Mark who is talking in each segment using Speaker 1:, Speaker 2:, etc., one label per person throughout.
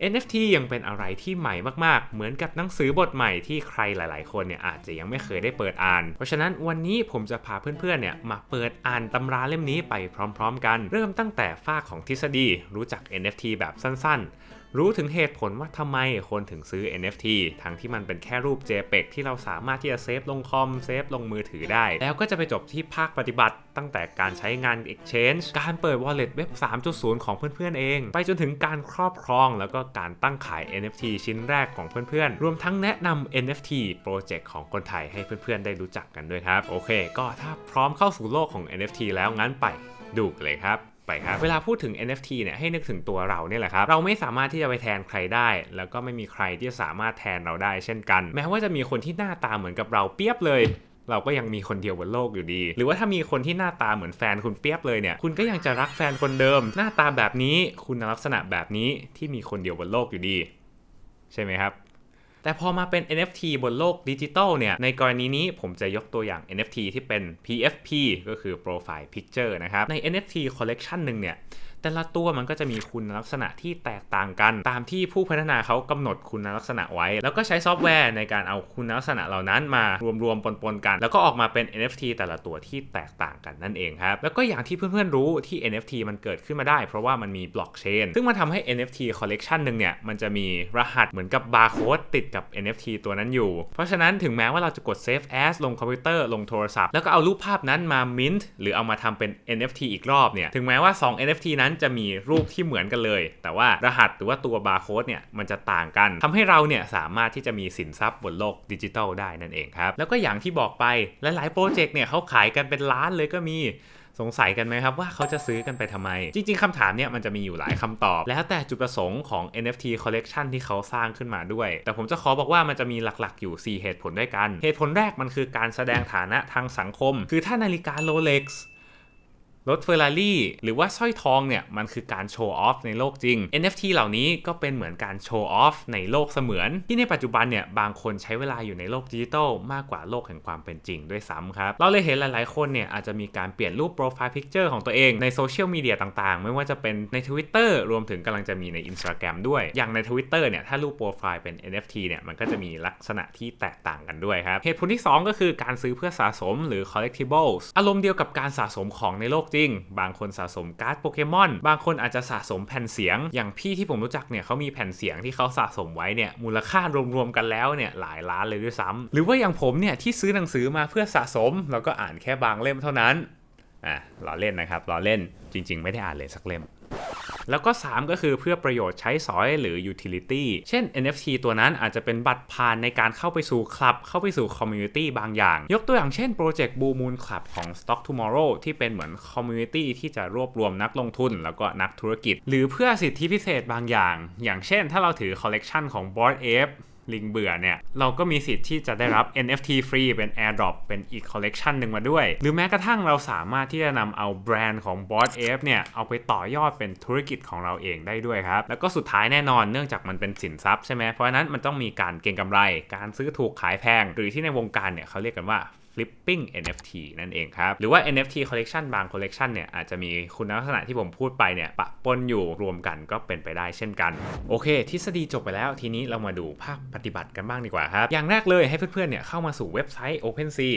Speaker 1: NFT ยังเป็นอะไรที่ใหม่มากๆ เหมือนกับหนังสือบทใหม่ที่ใครหลาย ๆ คนเนี่ยอาจจะยังไม่เคยได้เปิดอ่าน เพราะฉะนั้นวันนี้ผมจะพาเพื่อน ๆ เนี่ยมาเปิดอ่านตำราเล่มนี้ไปพร้อม ๆ กัน เริ่มตั้งแต่ฝ้าของทฤษฎีรู้จัก NFT แบบสั้น ๆ รู้ถึงเหตุผลว่าทำไมคนถึงซื้อ NFT ทั้งที่มันเป็นแค่รูป JPEG ที่เราสามารถที่จะเซฟลงคอม เซฟลงมือถือได้ แล้วก็จะไปจบที่ภาคปฏิบัติ ตั้งแต่การใช้งาน Exchange การเปิด Wallet เว็บ 3.0 ของเพื่อนๆเอง ไปจนถึงการครอบครอง แล้วก็การตั้งขาย NFT ชิ้นแรกของเพื่อนๆ รวมทั้งแนะนำ NFT โปรเจกต์ของคนไทยให้เพื่อนๆ ได้รู้จักกันด้วยครับ โอเค ก็ถ้าพร้อมเข้าสู่โลกของ NFT แล้วงั้นไปดูกันเลยครับ ไปครับ เวลาพูดถึง NFT เนี่ยให้นึกถึงตัวเราเนี่ยแหละครับ เราไม่สามารถที่จะไปแทนใครได้ แล้วก็ไม่มีใครที่จะสามารถแทนเราได้เช่นกัน แม้ว่าจะมีคนที่หน้าตาเหมือนกับเราเปียบเลยเราก็ยังมีคนเดียวบนโลกอยู่ดี หรือว่าถ้ามีคนที่หน้าตาเหมือนแฟนคุณเปียบเลยเนี่ย คุณก็ยังจะรักแฟนคนเดิม หน้าตาแบบนี้ คุณลักษณะแบบนี้ที่มีคนเดียวบนโลกอยู่ดี ใช่ไหมครับ แต่พอมาเป็น NFT บนโลกดิจิตอลเนี่ย ในกรณีนี้ผมจะยกตัวอย่าง NFT ที่เป็น PFP ก็คือ Profile Picture นะครับ ใน NFT Collection หนึ่งเนี่ย แต่ละตัวมันก็จะมีคุณลักษณะที่แตกต่างกัน ตามที่ผู้พัฒนาเขากำหนดคุณลักษณะไว้ แล้วก็ใช้ซอฟต์แวร์ในการเอาคุณลักษณะเหล่านั้นมารวมๆปนๆกัน แล้วก็ออกมาเป็น NFT แต่ละตัวที่แตกต่างกันนั่นเองครับ แล้วก็อย่างที่เพื่อนๆรู้ที่ NFT มันเกิดขึ้นมาได้ เพราะว่ามันมีบล็อกเชนซึ่งมันทำให้ NFT collection หนึ่งเนี่ยมันจะมีรหัสเหมือนกับบาร์โค้ดติดกับ NFT ตัวนั้นอยู่ เพราะฉะนั้นถึงแม้ว่าเราจะกด save as ลงคอมพิวเตอร์ลงโทรศัพท์แล้วก็เอารูปภาพนั้นมา mint หรือเอามาทำเป็น NFT อีกรอบเนี่ยถึงแม้ว่า 2 NFT นั้นจะมีรูปที่เหมือนกันเลย แต่ว่ารหัสหรือว่าตัวบาร์โค้ดเนี่ยมันจะต่างกันทำให้เราเนี่ยสามารถที่จะมีสินทรัพย์บนโลกดิจิทัลได้นั่นเองครับ แล้วก็อย่างที่บอกไปหลายๆโปรเจกต์เนี่ยเขาขายกันเป็นล้านเลยก็มีสงสัยกันไหมครับว่าเขาจะซื้อกันไปทำไม จริง ๆคำถามเนี่ยมันจะมีอยู่หลายคำตอบ แล้วแต่จุดประสงค์ของ NFT collection ที่เขาสร้างขึ้นมาด้วย แต่ผมจะขอบอกว่ามันจะมีหลักๆ อยู่ 4 เหตุผลด้วยกัน เหตุผลแรกมันคือการแสดงฐานะทางสังคม คือถ้านาฬิกาโรเล็กซ์ รถเฟอร์รารี่หรือว่าสร้อยทองเนี่ยมันคือการโชว์ออฟในโลกจริง NFT เหล่านี้ก็เป็นเหมือนการโชว์ออฟในโลกเสมือน ที่ในปัจจุบันเนี่ยบางคนใช้เวลาอยู่ในโลกดิจิทัลมากกว่าโลกแห่งความเป็นจริงด้วยซ้ำครับ เราเลยเห็นหลายๆ คนเนี่ยอาจจะมีการเปลี่ยนรูปโปรไฟล์พิกเจอร์ของตัวเองในโซเชียลมีเดียต่างๆ ไม่ว่าจะเป็นใน Twitter รวมถึงกำลังจะมีใน Instagram ด้วย อย่างใน Twitter เนี่ยถ้ารูปโปรไฟล์เป็น NFT เนี่ยมันก็จะมีลักษณะที่แตกต่างกันด้วยครับเหตุผลที่ 2 ก็คือการซื้อเพื่อสะสมหรือ collectibles อารมณ์เดียวกับการสะสมของในโลกจริงบางคนสะสมการ์ดโปเกมอนบางคนอาจจะสะสมแผ่นเสียง อย่างพี่ที่ผมรู้จักเนี่ยเขามีแผ่นเสียงที่เขาสะสมไว้เนี่ยมูลค่ารวมๆกันแล้วเนี่ยหลายล้านเลยด้วยซ้ำหรือว่าอย่างผมเนี่ยที่ซื้อหนังสือมาเพื่อสะสม แล้วก็อ่านแค่บางเล่มเท่านั้นอะล้อเล่นนะครับล้อเล่นจริง ๆ ไม่ได้อ่านเลยสักเล่ม แล้วก็ 3 ก็คือเพื่อประโยชน์ใช้สอยหรือ utility เช่น NFT ตัวนั้นอาจจะเป็นบัตรผ่านในการเข้าไปสู่คลับ เข้าไปสู่ community บางอย่าง ยกตัวอย่างเช่นโปรเจกต์ Blue Moon Club ของ Stock Tomorrow ที่เป็นเหมือน community ที่จะรวบรวมนักลงทุน แล้วก็นักธุรกิจ หรือเพื่อสิทธิพิเศษบางอย่าง อย่างเช่น ถ้าเราถือคอลเลกชันของ Bored Ape ลิงเบื่อเนี่ย เราก็มีสิทธิ์ที่จะได้รับ NFT ฟรีเป็น AirDrop เป็นอีกคอลเลกชันหนึ่งมาด้วย หรือแม้กระทั่งเราสามารถที่จะนำเอาแบรนด์ของ b o s Ape เนี่ย เอาไปต่อยอดเป็นธุรกิจของเราเองได้ด้วยครับ แล้วก็สุดท้ายแน่นอนเนื่องจากมันเป็นสินทรัพย์ใช่ไหมเพราะฉะนั้นมันต้องมีการเก็งกำไร การซื้อถูกขายแพง หรือที่ในวงการเนี่ยเขาเรียกกันว่า flipping NFT นั่นเองครับ หรือว่า NFT collection บาง collection เนี่ยอาจจะมีคุณลักษณะที่ผมพูดไปเนี่ยปะปนอยู่รวมกันก็เป็นไปได้เช่นกัน โอเค ทฤษฎีจบไปแล้วทีนี้เรามาดูภาคปฏิบัติกันบ้างดีกว่าครับ อย่างแรกเลยให้เพื่อนๆเนี่ยเข้ามาสู่เว็บไซต์ OpenSea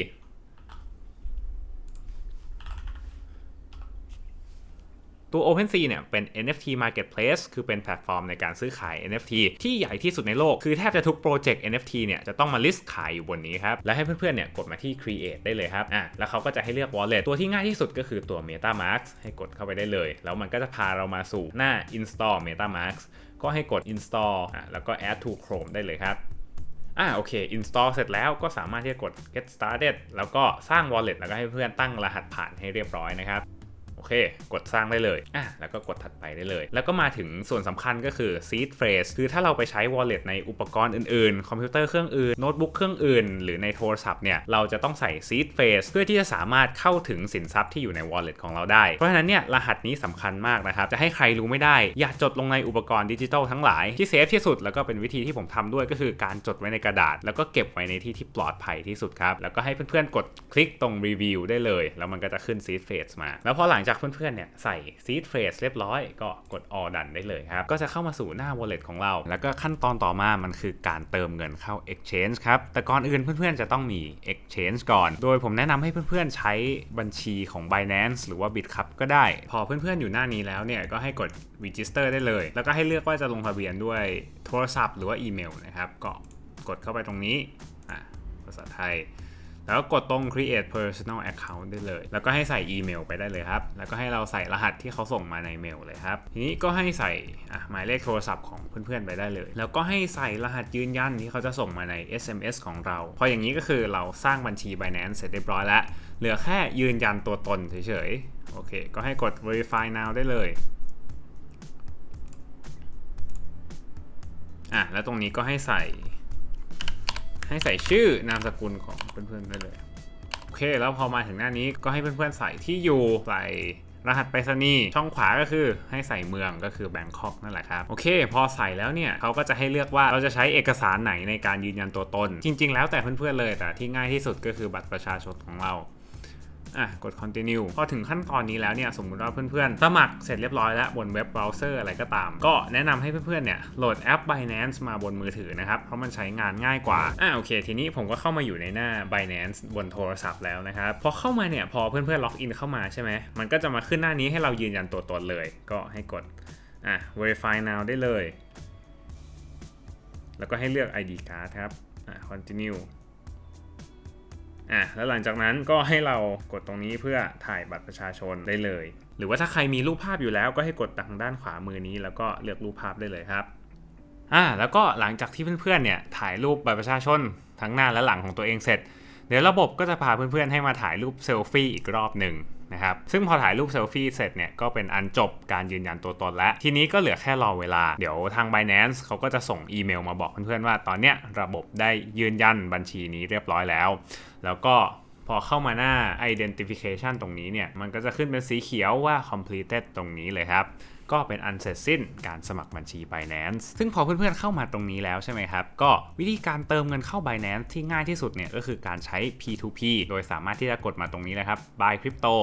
Speaker 1: ตัว OpenSea เนี่ยเป็น NFT Marketplace คือเป็นแพลตฟอร์มในการซื้อขาย NFT ที่ใหญ่ที่สุดในโลก คือแทบจะทุกโปรเจกต์ NFT เนี่ยจะต้องมา list ขายอยู่บนนี้ครับ และให้เพื่อนๆเนี่ยกดมาที่ Create ได้เลยครับ อะ แล้วเขาก็จะให้เลือก Wallet ตัวที่ง่ายที่สุดก็คือตัว MetaMask ให้กดเข้าไปได้เลย แล้วมันก็จะพาเรามาสู่หน้า Install MetaMask ก็ให้กด Install อะ แล้วก็ Add to Chrome ได้เลยครับอ่าโอเค install เสร็จแล้วก็สามารถที่จะกด get started แล้วก็สร้าง wallet แล้วก็ให้เพื่อนตั้งรหัสผ่านให้เรียบร้อยนะครับ อเค กดสร้างได้เลยอะแล้วก็กดถัดไปได้เลย แล้วก็มาถึงส่วนสำคัญก็คือ seed phrase คือถ้าเราไปใช้ wallet ในอุปกรณ์อื่นๆ คอมพิวเตอร์เครื่องอื่น โน้ตบุ๊กเครื่องอื่น หรือในโทรศัพท์เนี่ย เราจะต้องใส่ seed phrase เพื่อที่จะสามารถเข้าถึงสินทรัพย์ที่อยู่ใน wallet ของเราได้ เพราะฉะนั้นเนี่ยรหัสนี้สำคัญมากนะครับ จะให้ใครรู้ไม่ได้ อย่าจดลงในอุปกรณ์ดิจิทัลทั้งหลายที่เซฟที่สุดแล้วก็เป็นวิธีที่ผมทำด้วยก็คือการจดไว้ในกระดาษ แล้วก็เก็บไว้ในที่ที่ปลอดภัยที่สุดครับแล้วก็ให้เพื่อนๆกดคลิกตรงรีวิวได้เลย แล้วมันก็จะขึ้น seed phrase มา แล้วพอหลังจากจากเพื่อนๆเนี่ยใส่ seed phrase เรียบร้อย ก็กด all done ได้เลยครับ ก็จะเข้ามาสู่หน้า wallet ของเรา แล้วก็ขั้นตอนต่อมามันคือการเติมเงินเข้า exchange ครับ แต่ก่อนอื่นเพื่อนๆจะต้องมี exchange ก่อน โดยผมแนะนำให้เพื่อนๆใช้บัญชีของ Binance หรือว่า Bitcup ก็ได้ พอเพื่อนๆอยู่หน้านี้แล้วเนี่ยก็ให้กด register ได้เลย แล้วก็ให้เลือกว่าจะลงทะเบียนด้วยโทรศัพท์หรือว่าอีเมลนะครับก็กดเข้าไปตรงนี้อะภาษาไทย แล้วกดตรง create personal account ได้เลย แล้วก็ให้ใส่อีเมลไปได้เลยครับ แล้วก็ให้เราใส่รหัสที่เขาส่งมาในเมลเลยครับ ทีนี้ก็ให้ใส่หมายเลขโทรศัพท์ของเพื่อนๆไปได้เลย แล้วก็ให้ใส่รหัสยืนยันที่เขาจะส่งมาใน SMS ของเรา พออย่างนี้ก็คือเราสร้างบัญชี Binance เสร็จเรียบร้อยแล้ว เหลือแค่ยืนยันตัวตนเฉยๆ โอเค ก็ให้กด verify now ได้เลยอะแล้วตรงนี้ก็ให้ใส่ ให้ใส่ชื่อนามสกุลของเพื่อนๆได้เลย โอเค แล้วพอมาถึงหน้านี้ก็ให้เพื่อนๆใส่ที่อยู่ใส่รหัสไปรษณีย์ช่องขวาก็คือให้ใส่เมืองก็คือแบงคอกนั่นแหละครับโอเค พอใส่แล้วเนี่ยเขาก็จะให้เลือกว่าเราจะใช้เอกสารไหนในการยืนยันตัวตน จริง ๆ แล้วแต่เพื่อนๆเลยแต่ที่ง่ายที่สุดก็คือบัตรประชาชนของเรา อะกด continue พอถึงขั้นตอนนี้แล้วเนี่ยสมมุติว่าเพื่อนๆ สมัครเสร็จเรียบร้อยแล้วบนเว็บเบราว์เซอร์อะไรก็ตาม ก็แนะนำให้เพื่อนๆ เนี่ยโหลดแอป Binance มาบนมือถือนะครับ เพราะมันใช้งานง่ายกว่า อะโอเค ทีนี้ผมก็เข้ามาอยู่ในหน้า Binance บนโทรศัพท์แล้วนะครับ พอเข้ามาเนี่ยพอเพื่อนๆ ล็อกอินเข้ามาใช่ไหมมันก็จะมาขึ้นหน้านี้ให้เรายืนยันตัวตนเลย ก็ให้กดอะ verify now ได้เลย แล้วก็ให้เลือก ID card ครับอะ continue อะแล้วหลังจากนั้นก็ให้เรากดตรงนี้เพื่อถ่ายบัตรประชาชนได้เลย หรือว่าถ้าใครมีรูปภาพอยู่แล้วก็ให้กดทางด้านขวามือนี้ แล้วก็เลือกรูปภาพได้เลยครับอ่าแล้วก็หลังจากที่เพื่อนๆเนี่ยถ่ายรูปบัตรประชาชนทั้งหน้าและหลังของตัวเองเสร็จ เดี๋ยวระบบก็จะพาเพื่อนๆให้มาถ่ายรูปเซลฟี่อีกรอบหนึ่ง นะครับ ซึ่งพอถ่ายรูปเซลฟี่เสร็จเนี่ยก็เป็นอันจบการยืนยันตัวตนแล้วทีนี้ก็เหลือแค่รอเวลา เดี๋ยวทาง Binance เขาก็จะส่งอีเมลมาบอกเพื่อนๆว่าตอนเนี้ยระบบได้ยืนยันบัญชีนี้เรียบร้อยแล้ว แล้วก็พอเข้ามาหน้า identification ตรงนี้เนี่ย มันก็จะขึ้นเป็นสีเขียวว่า completed ตรงนี้เลยครับ ก็เป็นอันเสร็จสิ้นการสมัครบัญชี Binance ซึ่งพอเพื่อนๆเข้ามาตรงนี้แล้วใช่ไหมครับ ก็วิธีการเติมเงินเข้า Binance ที่ง่ายที่สุดเนี่ยก็คือการใช้ P2P โดยสามารถที่จะกดมาตรงนี้นะครับ buy crypto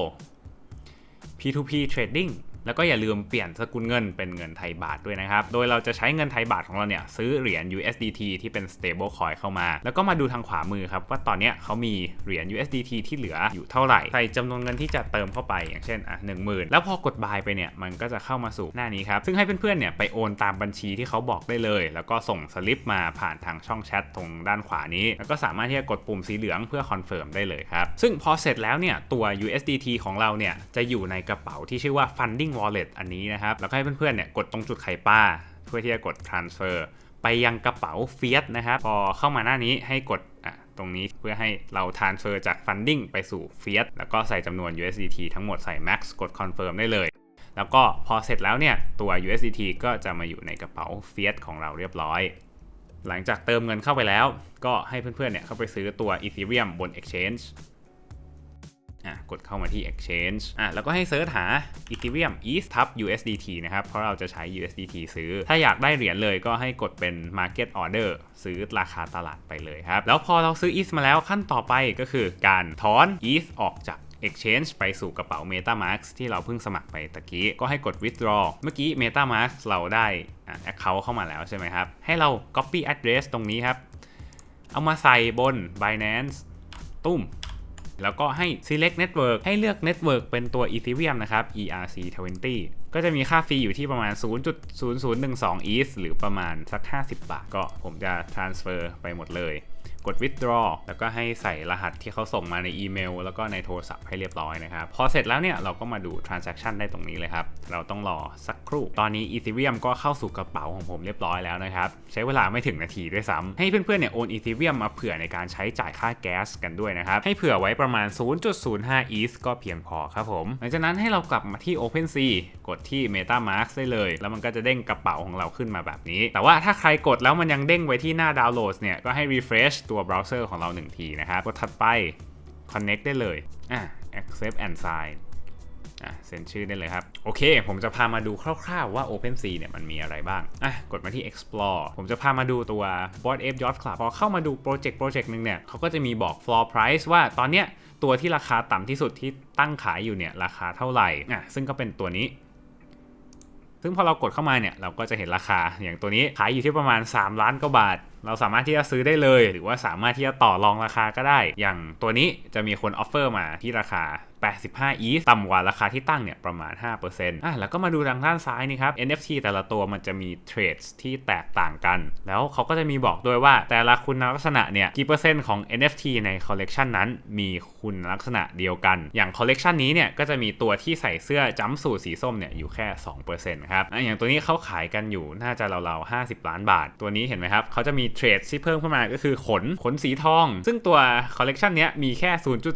Speaker 1: P2P trading แล้วก็อย่าลืมเปลี่ยนสกุลเงินเป็นเงินไทยบาทด้วยนะครับ โดยเราจะใช้เงินไทยบาทของเราเนี่ยซื้อเหรียญ USDT ที่เป็น stable coin เข้ามา แล้วก็มาดูทางขวามือครับว่าตอนนี้เขามีเหรียญ USDT ที่เหลืออยู่เท่าไหร่ใส่จำนวนเงินที่จะเติมเข้าไปอย่างเช่นอะหนึ่งหมื่นแล้วพอกด buy ไปเนี่ยมันก็จะเข้ามาสู่หน้านี้ครับซึ่งให้เพื่อนๆเนี่ยไปโอนตามบัญชีที่เขาบอกได้เลย แล้วก็ส่งสลิปมาผ่านทางช่องแชทตรงด้านขวานี้ แล้วก็สามารถที่จะกดปุ่มสีเหลืองเพื่อคอนเฟิร์มได้เลยครับซึ่งพอเสร็จแล้วเนี่ยตัว USDT ของเราเนี่ยจะอยู่ในกระเป๋าที่ชื่อว่า funding wallet อันนี้นะครับ แล้วก็ให้เพื่อนๆเนี่ยกดตรงจุดไข่ป้า เพื่อที่จะกด transfer ไปยังกระเป๋าเฟียสนะครับ พอเข้ามาหน้านี้ให้กดตรงนี้เพื่อให้เรา transfer จาก funding ไปสู่เฟียสแล้วก็ใส่จำนวน USDT ทั้งหมดใส่ max กด confirm ได้เลย แล้วก็พอเสร็จแล้วเนี่ย ตัว USDT ก็จะมาอยู่ในกระเป๋าเฟียสของเราเรียบร้อย หลังจากเติมเงินเข้าไปแล้ว ก็ให้เพื่อนๆเนี่ยเข้าไปซื้อตัว Ethereum บน Exchange กดเข้ามาที่ exchange อะแล้วก็ให้เซิร์ชหา ethereum ETH ทับ USDT นะครับ เพราะเราจะใช้ USDT ซื้อ ถ้าอยากได้เหรียญเลยก็ให้กดเป็น market order ซื้อราคาตลาดไปเลยครับ แล้วพอเราซื้อ ETH มาแล้วขั้นต่อไปก็คือการถอน ETH ออกจาก Exchange ไปสู่กระเป๋า MetaMask ที่เราเพิ่งสมัครไปตะกี้ ก็ให้กด withdraw เมื่อกี้ MetaMask เราได้ account เข้ามาแล้วใช่ไหมครับ ให้เรา copy address ตรงนี้ครับ เอามาใส่บน Binance ตุ้ม แล้วก็ให้ select network ให้เลือก network เป็นตัว Ethereum นะครับ ERC20 ก็จะมีค่าฟรีอยู่ที่ประมาณ 0.0012 ETH หรือประมาณสัก 50 บาท ก็ผมจะ transfer ไปหมดเลย กด withdraw แล้วก็ให้ใส่รหัสที่เขาส่งมาในอีเมล แล้วก็ในโทรศัพท์ให้เรียบร้อยนะครับ พอเสร็จแล้วเนี่ยเราก็มาดู transaction ได้ตรงนี้เลยครับ เราต้องรอสักครู่ ตอนนี้ Ethereum ก็เข้าสู่กระเป๋าของผมเรียบร้อยแล้วนะครับ ใช้เวลาไม่ถึงนาทีด้วยซ้ำให้เพื่อนๆเนี่ยโอน Ethereum มาเผื่อในการใช้จ่ายค่าแก๊สกันด้วยนะครับ ให้เผื่อไว้ประมาณ 0.05 ETH ก็เพียงพอครับผม หลังจากนั้นให้เรากลับมาที่ OpenSea กดที่ MetaMask ได้เลย แล้วมันก็จะเด้งกระเป๋าของเราขึ้นมาแบบนี้ แต่ว่าถ้าใครกดแล้วมันยังเด้งไว้ที่หน้าดาวน์โหลดเนี่ยก็ให้ refresh ตัววเบราว์เซอร์ของเราหนึ่งทีนะครับกดถัดไป connect ได้เลยอะ accept and sign อะเซ็นชื่อได้เลยครับ โอเค ผมจะพามาดูคร่าวๆว่า OpenSea เนี่ยมันมีอะไรบ้าง อะ กดมาที่ explore ผมจะพามาดูตัว Board Ape Yacht Club พอเข้ามาดูโปรเจกต์โปรเจกต์หนึ่งเนี่ยเขาก็จะมีบอก floor price ว่าตอนเนี้ยตัวที่ราคาต่ำที่สุดที่ตั้งขายอยู่เนี่ยราคาเท่าไหร่ อะ ซึ่งก็เป็นตัวนี้ซึ่งพอเรากดเข้ามาเนี่ยเราก็จะเห็นราคาอย่างตัวนี้ขายอยู่ที่ประมาณ 3 ล้านกว่าบาท เราสามารถที่จะซื้อได้เลย หรือว่าสามารถที่จะต่อรองราคาก็ได้ อย่างตัวนี้จะมีคนออฟเฟอร์มาที่ราคา 85 e ต่ำกว่าราคาที่ตั้งเนี่ยประมาณ 5%อะแล้วก็มาดูทางด้านซ้ายนี่ครับ NFT แต่ละตัวมันจะมีเทรดที่แตกต่างกัน แล้วเขาก็จะมีบอกด้วยว่าแต่ละคุณลักษณะเนี่ยกี่เปอร์เซ็นต์ของ NFT ในคอลเลกชันนั้นมีคุณลักษณะเดียวกัน อย่างคอลเลกชันนี้เนี่ยก็จะมีตัวที่ใส่เสื้อจัมสูทสีส้มเนี่ยอยู่แค่ 2%ครับอะอย่างตัวนี้เขาขายกันอยู่น่าจะราวๆ50 ล้านบาท ตัวนี้เห็นไหมครับเขาจะมีเทรดที่เพิ่มขึ้นมาก็คือขนขนสีทอง ซึ่งตัวคอลเลกชันเนี้ยมีแค่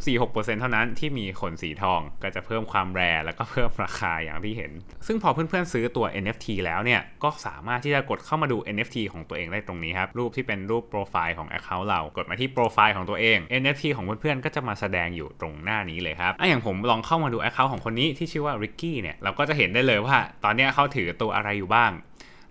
Speaker 1: 0.46%เท่านั้นที่มีขนสีทองก็จะเพิ่มความแรแล้วก็เพิ่มราคาอย่างที่เห็น ซึ่งพอเพื่อนๆซื้อตัว NFT แล้วเนี่ยก็สามารถที่จะกดเข้ามาดู NFT ของตัวเองได้ตรงนี้ครับ รูปที่เป็นรูปโปรไฟล์ของ Account เรากดมาที่โปรไฟล์ของตัวเอง NFT ของเพื่อนๆก็จะมาแสดงอยู่ตรงหน้านี้เลยครับอะอย่างผมลองเข้ามาดู Account ของคนนี้ที่ชื่อว่า Ricky เนี่ยเราก็จะเห็นได้เลยว่าตอนนี้เขาถือตัวอะไรอยู่บ้าง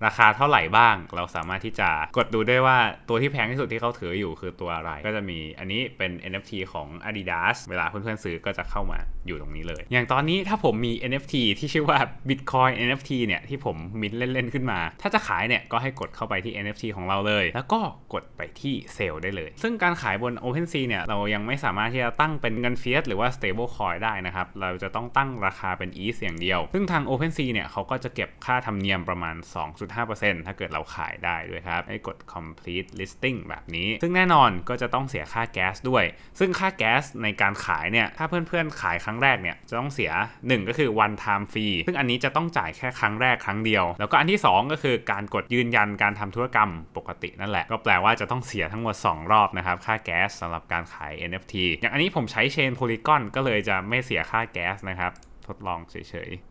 Speaker 1: ราคาเท่าไหร่บ้าง เราสามารถที่จะกดดูได้ว่าตัวที่แพงที่สุดที่เขาถืออยู่คือตัวอะไร ก็จะมีอันนี้เป็น NFT ของ Adidas เวลาเพื่อนๆซื้อก็จะเข้ามาอยู่ตรงนี้เลย อย่างตอนนี้ถ้าผมมี NFT ที่ชื่อว่า Bitcoin NFT เนี่ยที่ผมมินเล่นๆขึ้นมา ถ้าจะขายเนี่ยก็ให้กดเข้าไปที่ NFT ของเราเลย แล้วก็กดไปที่เซลล์ได้เลย ซึ่งการขายบน OpenSea เนี่ยเรายังไม่สามารถที่จะตั้งเป็นเงินเฟียสหรือว่า stable coin ได้นะครับ เราจะต้องตั้งราคาเป็น ETH อย่างเดียว ซึ่งทาง OpenSea เนี่ยเขาก็จะเก็บค่าธรรมเนียมประมาณ2.5%ถ้าเกิดเราขายได้ด้วยครับ ให้กด complete listing แบบนี้ ซึ่งแน่นอนก็จะต้องเสียค่าแก๊สด้วย ซึ่งค่าแก๊สในการขายเนี่ย ถ้าเพื่อนๆ ขายครั้งแรกเนี่ย จะต้องเสีย 1 ก็คือ one time fee ซึ่งอันนี้จะต้องจ่ายแค่ครั้งแรกครั้งเดียว แล้วก็อันที่ 2 ก็คือการกดยืนยันการทำธุรกรรมปกตินั่นแหละ ก็แปลว่าจะต้องเสียทั้งหมด 2 รอบนะครับ ค่าแก๊สสำหรับการขาย NFT อย่างอันนี้ผมใช้เชน Polygon ก็เลยจะไม่เสียค่าแก๊สนะครับ ทดลองเฉยๆ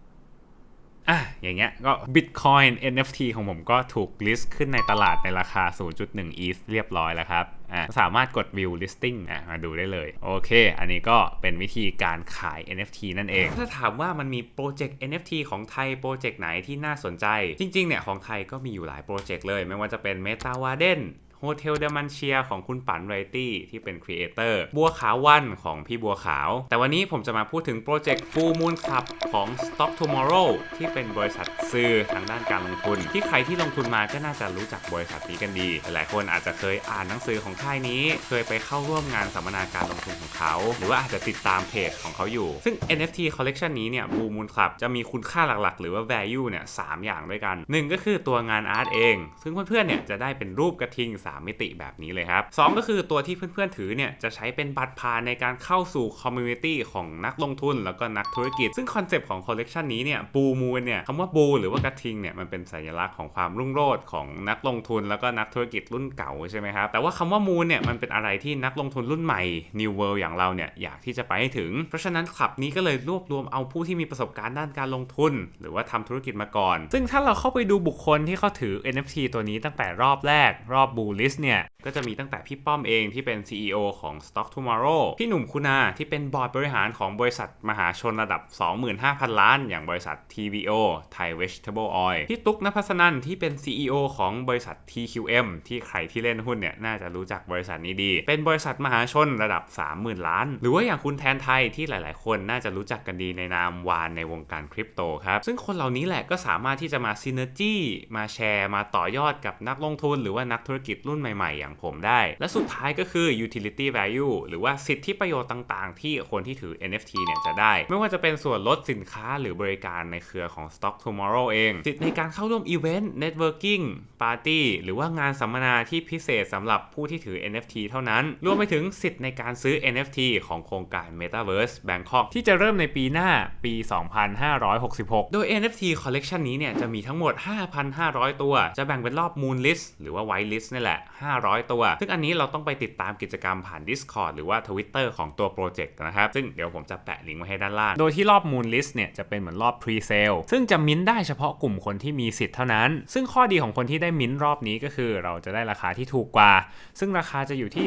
Speaker 1: อะอย่างเงี้ยก็ Bitcoin NFT ของผมก็ถูก list ขึ้นในตลาดในราคา 0.1 ETH เรียบร้อยแล้วครับอะสามารถกด view listing อะมาดูได้เลย โอเค อันนี้ก็เป็นวิธีการขาย NFT นั่นเอง ถ้าถามว่ามันมีโปรเจกต์ NFT ของไทยโปรเจกต์ไหนที่น่าสนใจ จริงๆเนี่ยของไทยก็มีอยู่หลายโปรเจกต์เลย ไม่ว่าจะเป็น Meta Warden โฮเทลเดมันเชียของคุณปันไรตี้ที่เป็นครีเอเตอร์บัวขาววันของพี่บัวขาว แต่วันนี้ผมจะมาพูดถึงโปรเจกต์ Full Moon Club ของ Stock Tomorrow ที่เป็นบริษัทซื้อทางด้านการลงทุน ที่ใครที่ลงทุนมาก็น่าจะรู้จักบริษัทนี้กันดี หลายคนอาจจะเคยอ่านหนังสือของค่ายนี้ เคยไปเข้าร่วมงานสัมมนาการลงทุนของเขา หรือว่าอาจจะติดตามเพจของเขาอยู่ ซึ่ง NFT Collection นี้เนี่ย Full Moon Club จะมีคุณค่าหลักๆ หรือว่า value เนี่ยสามอย่างด้วยกันหนึ่งก็คือตัวงานอาร์ตเอง ซึ่งเพื่อนๆเนี่ยจะได้เป็นรูปกระทิง3มิติแบบนี้เลยครับสองก็คือตัวที่เพื่อนๆถือเนี่ยจะใช้เป็นบัตรพาในการเข้าสู่คอมมูนิตี้ของนักลงทุนแล้วก็นักธุรกิจ ซึ่งคอนเซปต์ของคอลเลกชันนี้เนี่ยบูมูนเนี่ยคำว่าบูหรือว่ากระทิงเนี่ยมันเป็นสัญลักษณ์ของความรุ่งโรจน์ของนักลงทุนแล้วก็นักธุรกิจรุ่นเก่าใช่ไหมครับ แต่ว่าคำว่ามูนเนี่ยมันเป็นอะไรที่นักลงทุนรุ่นใหม่ New World อย่างเราเนี่ยอยากที่จะไปให้ถึง เพราะฉะนั้นคลับนี้ก็เลยรวบรวมเอาผู้ที่มีประสบการณ์ด้านการลงทุน หรือว่าทำธุรกิจมาก่อน ซึ่งถ้าเราเข้าไปดูบุคคลที่เขาถือ NFT ตัวนี้ตั้งแต่รอบแรก รอบบูลสเนี่ยก็จะมีตั้งแต่พี่ป้อมเองที่เป็น CEO ของ Stock Tomorrow พี่หนุ่มคุณาที่เป็นบอร์ดบริหารของบริษัทมหาชนระดับ 25,000 ล้าน อย่างบริษัท TVO Thai Vegetable Oil พี่ตุ๊กนภัสนันที่เป็น CEO ของบริษัท TQM ที่ใครที่เล่นหุ้นเนี่ยน่าจะรู้จักบริษัทนี้ดี เป็นบริษัทมหาชนระดับ 30,000 ล้าน หรือว่าอย่างคุณแทนไทยที่หลาย ๆ คนน่าจะรู้จักกันดีในนามวานในวงการคริปโตครับซึ่งคนเหล่านี้แหละก็สามารถที่จะมาซินเนอร์จี้มาแชร์ มาต่อยอดกับนักลงทุน หรือว่านักธุรกิจรุ่นใหม่ ๆ อย่างผมได้ และสุดท้ายก็คือ utility value หรือว่าสิทธิประโยชน์ต่างๆ ที่คนที่ถือ NFT เนี่ยจะได้ ไม่ว่าจะเป็นส่วนลดสินค้าหรือบริการในเครือของ Stock Tomorrow เอง สิทธิในการเข้าร่วมอีเวนต์ networking ปาร์ตี้หรือว่างานสัมมนาที่พิเศษสำหรับผู้ที่ถือ NFT เท่านั้น รวมไปถึงสิทธิในการซื้อ NFT ของโครงการ Metaverse Bangkok ที่จะเริ่มในปีหน้าปี 2566 โดย NFT Collection นี้เนี่ยจะมีทั้งหมด 5,500 ตัว จะแบ่งเป็นรอบ Moon List หรือว่า White List นี่แหละ 500ตัว ซึ่งอันนี้เราต้องไปติดตามกิจกรรมผ่าน Discord หรือว่า Twitter ของตัวโปรเจกต์นะครับ ซึ่งเดี๋ยวผมจะแปะลิงก์ไว้ให้ด้านล่าง โดยที่รอบ Moon List เนี่ยจะเป็นเหมือนรอบ Pre-sale ซึ่งจะมิ้นได้เฉพาะกลุ่มคนที่มีสิทธิ์เท่านั้น ซึ่งข้อดีของคนที่ได้มิ้นรอบนี้ก็คือ เราจะได้ราคาที่ถูกกว่า ซึ่งราคาจะอยู่ที่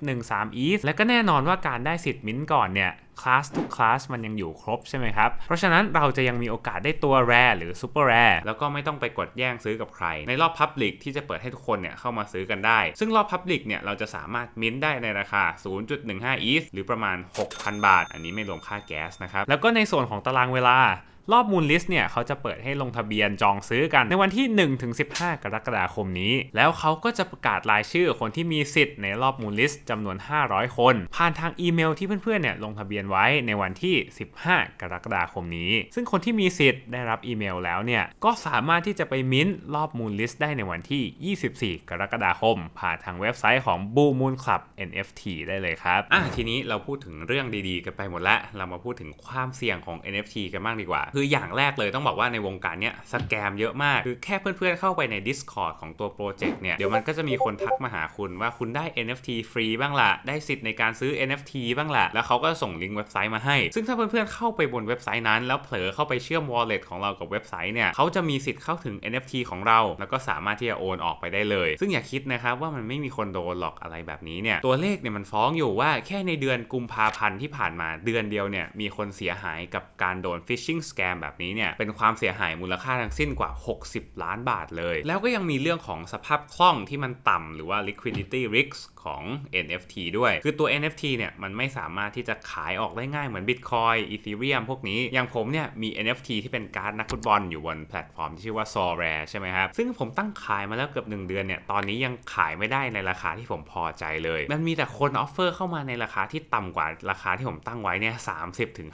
Speaker 1: 0.13 ETH และก็แน่นอนว่าการได้สิทธิ์มิ้นก่อนเนี่ย คลาสทุกคลาสมันยังอยู่ครบใช่ไหมครับ เพราะฉะนั้นเราจะยังมีโอกาสได้ตัวแรหรือซูเปอร์แรแล้วก็ไม่ต้องไปกดแย่งซื้อกับใคร ในรอบพับลิกที่จะเปิดให้ทุกคนเนี่ยเข้ามาซื้อกันได้ ซึ่งรอบพับลิกเนี่ยเราจะสามารถมิ้นท์ได้ในราคา 0.15 ETH หรือประมาณ 6,000 บาท อันนี้ไม่รวมค่าแก๊สนะครับแล้วก็ในส่วนของตารางเวลารอบมูลลิสต์เนี่ยเขาจะเปิดให้ลงทะเบียนจองซื้อกันในวันที่ 1-15 กรกฎาคมนี้ แล้วเขาก็จะประกาศรายชื่อคนที่มีสิทธิ์ในรอบมูลลิสต์จำนวน 500 คน ผ่านทางอีเมลที่เพื่อนๆเนี่ยลงทะเบียนไว้ในวันที่ 15 กรกฎาคมนี้ ซึ่งคนที่มีสิทธิ์ได้รับอีเมลแล้วเนี่ยก็สามารถที่จะไปมิ้นท์รอบมูลลิสต์ได้ในวันที่ 24 กรกฎาคม ผ่านทางเว็บไซต์ของ Blue Moon Club NFT ได้เลยครับอะทีนี้เราพูดถึงเรื่องดีๆ กันไปหมดแล้ว เรามาพูดถึงความเสี่ยงของ NFT กันบ้างดีกว่าคืออย่างแรกเลยต้องบอกว่าในวงการเนี้ยสแกมเยอะมาก คือแค่เพื่อนๆเข้าไปใน Discord ของตัวโปรเจกต์เนี่ย เดี๋ยวมันก็จะมีคนทักมาหาคุณว่าคุณได้ NFT ฟรีบ้างละได้สิทธิ์ในการซื้อ NFT บ้างละแล้วเขาก็ส่งลิงก์เว็บไซต์มาให้ ซึ่งถ้าเพื่อนๆเข้าไปบนเว็บไซต์นั้น แล้วเผลอเข้าไปเชื่อม wallet ของเรากับเว็บไซต์เนี่ยเขาจะมีสิทธิ์เข้าถึง NFT ของเรา แล้วก็สามารถที่จะโอนออกไปได้เลย ซึ่งอย่าคิดนะครับว่ามันไม่มีคนโดนหลอกอะไรแบบนี้เนี่ยตัวเลขเนี่ยมันฟ้องอยู่ว่าแค่ในเดือนกุมภาพันธ์ที่ผ่านมาเดือนเดียวเนี่ยมีคนเสียหายกับการโดน phishing scam แบบนี้เนี่ยเป็นความเสียหายมูลค่าทั้งสิ้นกว่า 60 ล้านบาทเลย แล้วก็ยังมีเรื่องของสภาพคล่องที่มันต่ำหรือว่า liquidity risk ของ NFT ด้วย คือตัว NFT เนี่ยมันไม่สามารถที่จะขายออกได้ง่ายเหมือน Bitcoin Ethereum พวกนี้ อย่างผมเนี่ยมี NFT ที่เป็นการ์ดนักฟุตบอลอยู่บนแพลตฟอร์มที่ชื่อว่า s o r a r e ใช่ไหมครับ ซึ่งผมตั้งขายมาแล้วเกือบ 1 เดือนเนี่ย ตอนนี้ยังขายไม่ได้ในราคาที่ผมพอใจเลย มันมีแต่คนออฟเฟอร์เข้ามาในราคาที่ต่ำกว่าราคาที่ผมตั้งไว้เนี่ย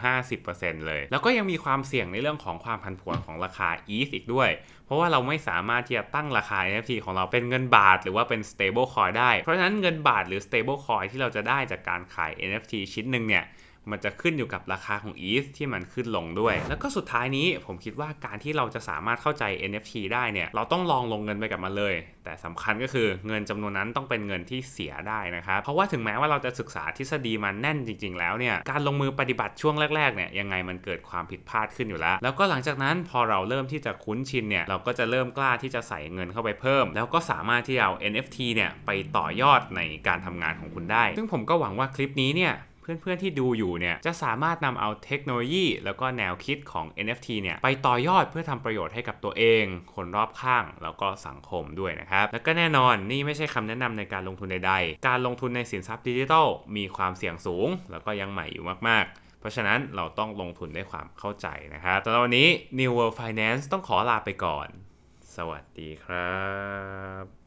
Speaker 1: 30-50%เลย แล้วก็ยังมีความเสี่ยงี่ยงในเรื่องของความผันผวนของราคา ETH อีกด้วย เพราะว่าเราไม่สามารถที่จะตั้งราคา NFT ของเราเป็นเงินบาท หรือว่าเป็น stable coin ได้ เพราะฉะนั้นเงินบาทหรือ stable coin ที่เราจะได้จากการขาย NFT ชิ้นหนึ่งเนี่ย มันจะขึ้นอยู่กับราคาของ ETH ที่มันขึ้นลงด้วย แล้วก็สุดท้ายนี้ผมคิดว่าการที่เราจะสามารถเข้าใจ NFT ได้เนี่ย เราต้องลองลงเงินไปกับมันเลย แต่สำคัญก็คือเงินจำนวนนั้นต้องเป็นเงินที่เสียได้นะครับ เพราะว่าถึงแม้ว่าเราจะศึกษาทฤษฎีมันแน่นจริง ๆ แล้วเนี่ย การลงมือปฏิบัติช่วงแรกๆเนี่ยยังไงมันเกิดความผิดพลาดขึ้นอยู่แล้ว แล้วก็หลังจากนั้นพอเราเริ่มที่จะคุ้นชินเนี่ยเราก็จะเริ่มกล้าที่จะใส่เงินเข้าไปเพิ่ม แล้วก็สามารถที่จะเอา NFT เนี่ยไปต่อยอดในการทำงานของคุณได้ ซึ่งผมก็หวังว่าคลิปนี้เนี่ย เพื่อนๆที่ดูอยู่เนี่ยจะสามารถนำเอาเทคโนโลยี แล้วก็แนวคิดของ NFT เนี่ยไปต่อยอดเพื่อทำประโยชน์ให้กับตัวเอง คนรอบข้าง แล้วก็สังคมด้วยนะครับ แล้วก็แน่นอนนี่ไม่ใช่คำแนะนำในการลงทุนใดๆ การลงทุนในสินทรัพย์ดิจิทัลมีความเสี่ยงสูง แล้วก็ยังใหม่อยู่มากๆเพราะฉะนั้นเราต้องลงทุนด้วยความเข้าใจนะครับสำหรับวันนี้ New World Finance ต้องขอลาไปก่อน สวัสดีครับ